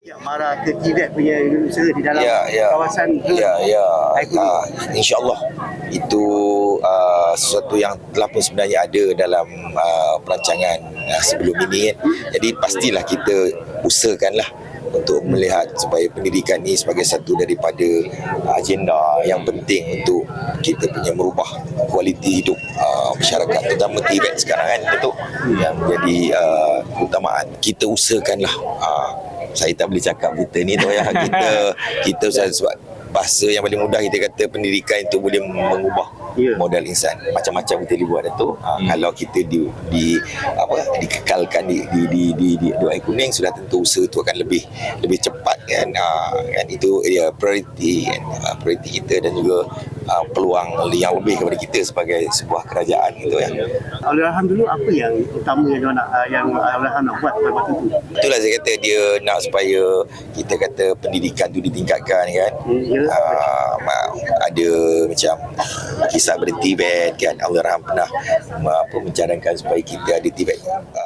Ya, marah ke Tibet punya usaha di dalam Ya, ya. kawasan Ya, ya. Uh, InsyaAllah itu uh, sesuatu yang telah pun sebenarnya ada dalam uh, perancangan uh, sebelum ini kan. Jadi pastilah kita usahakanlah untuk melihat supaya pendidikan ni sebagai satu daripada agenda yang penting untuk kita punya merubah kualiti hidup uh, masyarakat terutama Tibet sekarang kan betul yang menjadi uh, keutamaan kita usahakanlah uh, saya tak boleh cakap kita ni tu ya. Kita kita sebab bahasa yang paling mudah kita kata pendidikan itu boleh mengubah Ya. modal insan. Macam-macam kita boleh buat itu ha, hmm. kalau kita di, di apa dikekalkan di di di di, di, di air kuning sudah tentu usaha itu akan lebih lebih cepat kan. Ha, kan? Itu ya prioriti kan. Ha, prioriti kita dan juga ha, peluang yang lebih kepada kita sebagai sebuah kerajaan gitu ya Allahyarham dulu apa yang utama yang nak uh, yang Allahyarham nak buat pada waktu itu? itulah saya kata dia nak supaya kita kata pendidikan tu ditingkatkan kan Hmm, ya. uh, ada macam kisah ber Tibet kan Allah Rahman pernah uh, apa mencadangkan supaya kita ada Tibet uh,